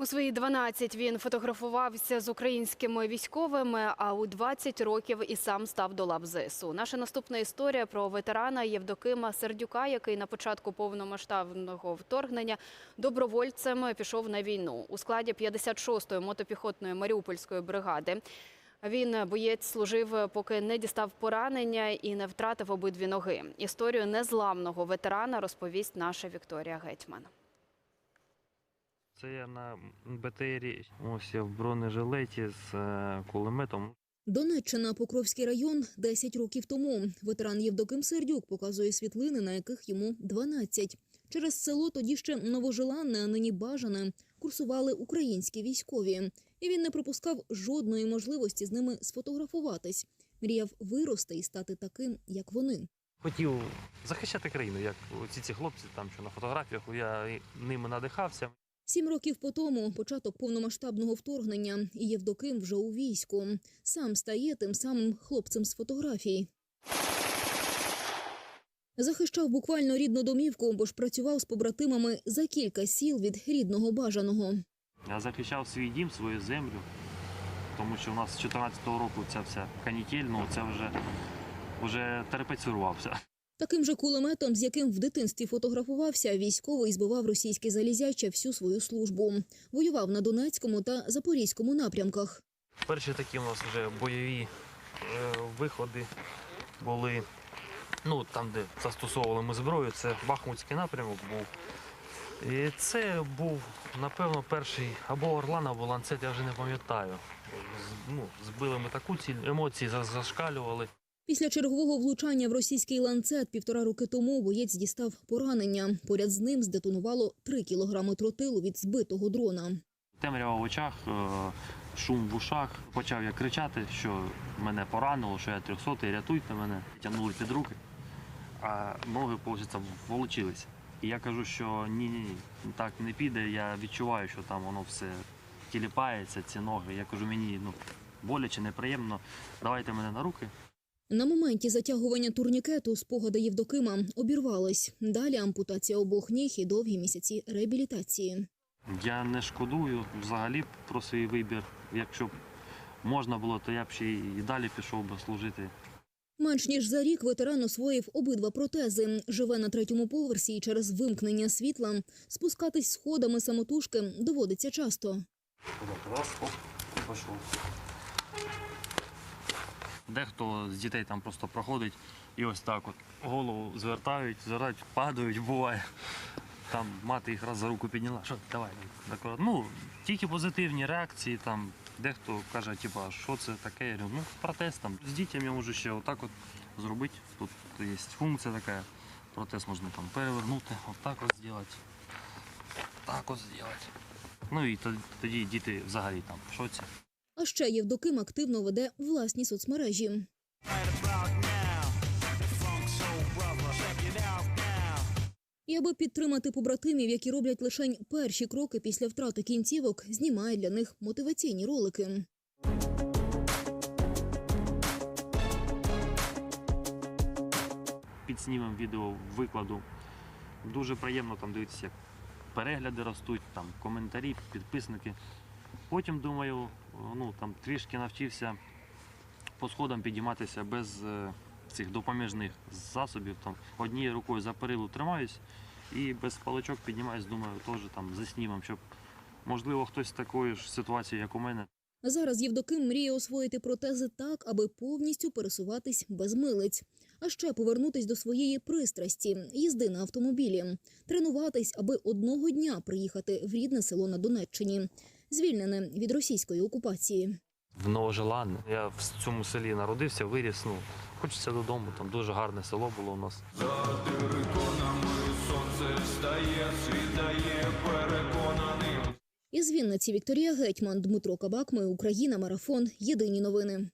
У свої 12 він фотографувався з українськими військовими, а у 20 років і сам став до лав ЗСУ. Наша наступна історія про ветерана Євдокима Сердюка, який на початку повномасштабного вторгнення добровольцем пішов на війну у складі 56-ї мотопіхотної Маріупольської бригади. Він боєць служив, поки не дістав поранення і не втратив обидві ноги. Історію незламного ветерана розповість наша Вікторія Гетьман. Це я на БТРі. Ось я в бронежилеті з е, кулеметом. Донеччина, Покровський район, 10 років тому. Ветеран Євдоким Сердюк показує світлини, на яких йому 12. Через село тоді ще новожиланне, а нині бажане, курсували українські військові. І він не пропускав жодної можливості з ними сфотографуватись. Мріяв вирости і стати таким, як вони. Хотів захищати країну, як ці ці хлопці, там що на фотографіях я ними надихався. Сім років по тому початок повномасштабного вторгнення, і Євдоким вже у війську. Сам стає тим самим хлопцем з фотографій. Захищав буквально рідну домівку, бо ж працював з побратимами за кілька сіл від рідного бажаного. Я захищав свій дім, свою землю, тому що у нас з 14-го року ця вся канітель, ну це вже, вже терпець урвався. Таким же кулеметом, з яким в дитинстві фотографувався, військовий збивав російське залізяча всю свою службу. Воював на Донецькому та Запорізькому напрямках. Перші такі у нас вже бойові е, виходи були. Ну, там, де застосовували ми зброю, це Бахмутський напрямок був. І це був, напевно, перший або Орлан, або ланцет, я вже не пам'ятаю. Ну, збили ми таку ціль, емоції зашкалювали. Після чергового влучання в російський ланцет півтора роки тому боєць дістав поранення. Поряд з ним здетонувало три кілограми тротилу від збитого дрона. Темрява в очах, е, шум в ушах. Почав я кричати, що мене поранило, що я 300 рятуйте мене. Тягнули під руки, а ноги, виходить, волочилися. І я кажу, що ні, ні, ні, так не піде. Я відчуваю, що там воно все тіліпається, ці ноги. Я кажу, мені ну, боляче, неприємно. Давайте мене на руки. На моменті затягування турнікету спогади Євдокима обірвались. Далі ампутація обох ніг і довгі місяці реабілітації. Я не шкодую взагалі про свій вибір. Якщо б можна було, то я б ще і далі пішов би служити. Менш ніж за рік ветеран освоїв обидва протези. Живе на третьому поверсі і через вимкнення світла спускатись сходами самотужки доводиться часто. Раз, оп, пішов. Дехто з дітей там просто проходить і ось так от голову звертають, звертають, падають, буває. Там мати їх раз за руку підняла. Що, давай, ну, тільки позитивні реакції. Там дехто каже, типа, що це таке? Я говорю, ну, протез там. З дітям я можу ще отак от зробити. Тут є функція така. Протез можна там перевернути, отак от зробити. Так от зробити. Ну і тоді діти взагалі там в шоці. А ще Євдоким активно веде власні соцмережі. І аби підтримати побратимів, які роблять лише перші кроки після втрати кінцівок, знімає для них мотиваційні ролики. Під снімем відео викладу. Дуже приємно там дивитися, як перегляди ростуть, там коментарі, підписники. Потім думаю, ну там трішки навчився по сходам підійматися без е, цих допоміжних засобів. Там однією рукою за перилу тримаюсь і без паличок піднімаюсь, думаю, теж там заснімем, щоб можливо хтось з такої ж ситуації, як у мене, Зараз Євдоким мріє освоїти протези так, аби повністю пересуватись без милиць. А ще повернутись до своєї пристрасті їзди на автомобілі, тренуватись, аби одного дня приїхати в рідне село на Донеччині, звільнене від російської окупації. в Новожеланне. Я в цьому селі народився, виріс. Ну, хочеться додому, там дуже гарне село було у нас. Із Вінниці Вікторія Гетьман, Дмитро Кабак. Ми Україна. Марафон. Єдині новини.